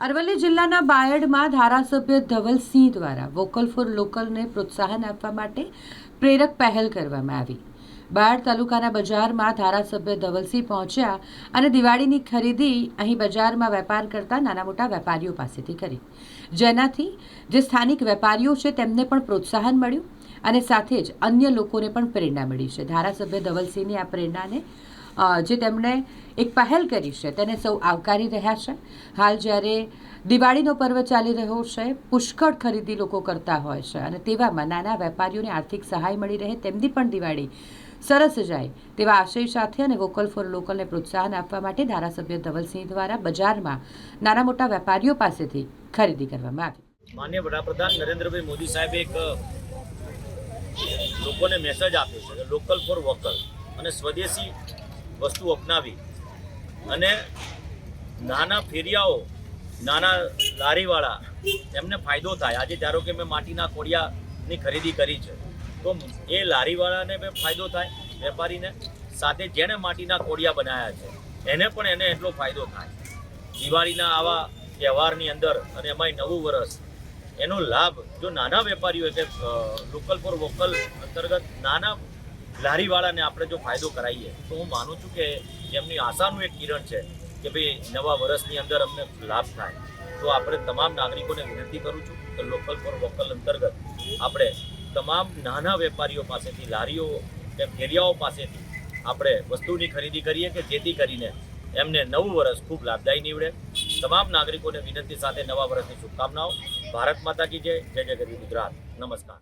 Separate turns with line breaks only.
અરવલ્લી જિલ્લાના બાયડમાં ધારાસભ્ય ધવલસિંહ દ્વારા વોકલ ફોર લોકલને પ્રોત્સાહન આપવા માટે પ્રેરક પહેલ કરવામાં આવી. બાયડ તાલુકાના બજારમાં ધારાસભ્ય ધવલસિંહ પહોંચ્યા અને દિવાળીની ખરીદી અહીં બજારમાં વેપાર કરતા નાના મોટા વેપારીઓ પાસેથી કરી. જેનાથી જે સ્થાનિક વેપારીઓ છે તેમને પણ પ્રોત્સાહન મળ્યું અને સાથે જ અન્ય લોકોને પણ પ્રેરણા મળી છે. ધારાસભ્ય ધવલસિંહની આ પ્રેરણાને જે તેમણે એક પહેલ કરી છે, તેને સૌ આવકારી રહ્યા છે. હાલ જ્યારે દિવાળીનો પર્વ ચાલી રહ્યો છે, પુષ્કળ ખરીદી લોકો કરતા હોય છે અને તેવામાં નાના વેપારીઓને આર્થિક સહાય મળી રહે, તેમની પણ દિવાળી સરસ જાય તેવા આશય સાથે અને વોકલ ફોર લોકલને પ્રોત્સાહન આપવા માટે ધારાસભ્ય ધવલસિંહ દ્વારા બજારમાં નાના મોટા વેપારીઓ પાસેથી ખરીદી કરવામાં આવી.
માન્ય વડાપ્રધાન નરેન્દ્રભાઈ મોદી સાહેબે એક લોકોને મેસેજ આપ્યો છે લોકલ ફોર વોકલ અને સ્વદેશી વસ્તુ અપનાવી. અને નાના ફેરિયાઓ, નાના લારીવાળા, એમને ફાયદો થાય. આજે ધારો કે મેં માટીના કોડિયાની ખરીદી કરી છે, તો એ લારીવાળાને ફાયદો થાય, વેપારીને. સાથે જેણે માટીના કોડિયા બનાવ્યા છે, એને પણ એને એટલો ફાયદો થાય. દિવાળીના આવા તહેવારની અંદર અને એમાંય નવું વર્ષ એનો લાભ જો નાના વેપારીઓ કે લોકલ ફોર વોકલ અંતર્ગત નાના લારીવાળાને આપણે જો ફાયદો કરાવીએ તો હું માનું છું કે એમની આશાનું એક કિરણ છે કે ભાઈ નવા વર્ષની અંદર અમને લાભ થાય. તો આપણે તમામ નાગરિકોને વિનંતી કરું છું કે લોકલ ફોર વોકલ અંતર્ગત આપણે તમામ નાના વેપારીઓ પાસેથી, લારીઓ કે ફેરિયાઓ પાસેથી આપણે વસ્તુની ખરીદી કરીએ કે જેથી કરીને એમને નવું વર્ષ ખૂબ લાભદાયી નીવડે. તમામ નાગરિકોને વિનંતી સાથે નવા વર્ષની શુભકામનાઓ. ભારત માતા કી જય જય જય ગરવી ગુજરાત. નમસ્કાર.